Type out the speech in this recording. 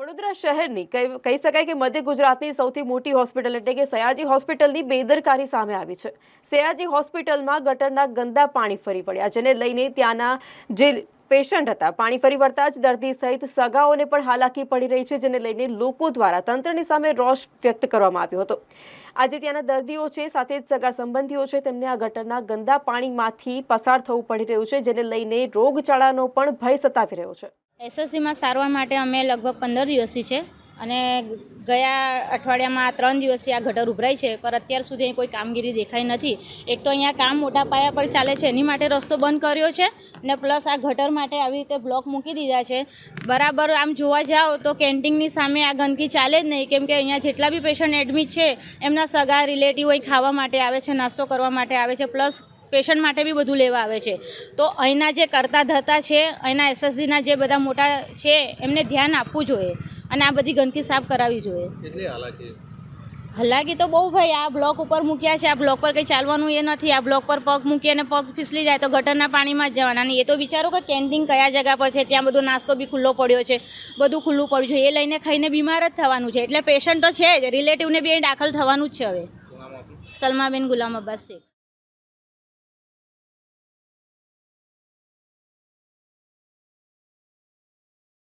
વડોદરા શહેરની કહી શકાય કે મધ્ય ગુજરાતની સૌથી મોટી હોસ્પિટલ એટલે કે સયાજી હોસ્પિટલની બેદરકારી સામે આવી છે. સયાજી હોસ્પિટલમાં ગટરના ગંદા પાણી ફરી પડ્યા જેને લઈને ત્યાંના જે પેશન્ટ હતા, પાણી ફરી વળતા જ દર્દી સહિત સગાઓને પણ હાલાકી પડી રહી છે, જેને લઈને લોકો દ્વારા તંત્રની સામે રોષ વ્યક્ત કરવામાં આવ્યો હતો. આજે ત્યાંના દર્દીઓ છે, સાથે જ સગા સંબંધીઓ છે, તેમને આ ગટરના ગંદા પાણીમાંથી પસાર થવું પડી રહ્યું છે, જેને લઈને રોગચાળાનો પણ ભય સતાવી રહ્યો છે. એસએસસીમાં સારવાર માટે અમે લગભગ પંદર દિવસથી છે અને ગયા અઠવાડિયામાં ત્રણ દિવસથી આ ગટર ઉભરાય છે, પર અત્યાર સુધી અહીં કોઈ કામગીરી દેખાઈ નથી. એક તો અહીંયા કામ મોટા પાયા પર ચાલે છે, એની માટે રસ્તો બંધ કર્યો છે ને પ્લસ આ ગટર માટે આવી રીતે બ્લોક મૂકી દીધા છે. બરાબર આમ જોવા જાઓ તો કેન્ટીનની સામે આ ગંદકી ચાલે જ નહીં, કેમ કે અહીંયા જેટલા બી પેશન્ટ એડમિટ છે, એમના સગા રિલેટિવ અહીં ખાવા માટે આવે છે, નાસ્તો કરવા માટે આવે છે, પ્લસ પેશન્ટ માટે બી બધું લેવા આવે છે. તો અહીંના જે કરતા ધરતા છે અહીંના એસએસજીના જે બધા મોટા છે એમને ધ્યાન આપવું જોઈએ અને આ બધી ગંદકી સાફ કરાવવી જોઈએ. હલાકી? તો બહુ ભાઈ આ બ્લોક ઉપર મૂક્યા છે આ બ્લોક પર કંઈ ચાલવાનું એ નથી આ બ્લોક પર પગ મૂકી અને પગ ફીસલી જાય તો ગટરના પાણીમાં જ જવાના. અને એ તો વિચારો કે કેન્ટીન કયા જગ્યા પર છે ત્યાં બધો નાસ્તો બી ખુલ્લો પડ્યો છે બધું ખુલ્લું પડ્યું છે. એ લઈને ખાઈને બીમાર જ થવાનું છે. એટલે પેશન્ટ તો છે જ રિલેટિવને બી અહીં દાખલ થવાનું જ છે હવે. સલમાબેન ગુલામ અબ્બાસ શેખ.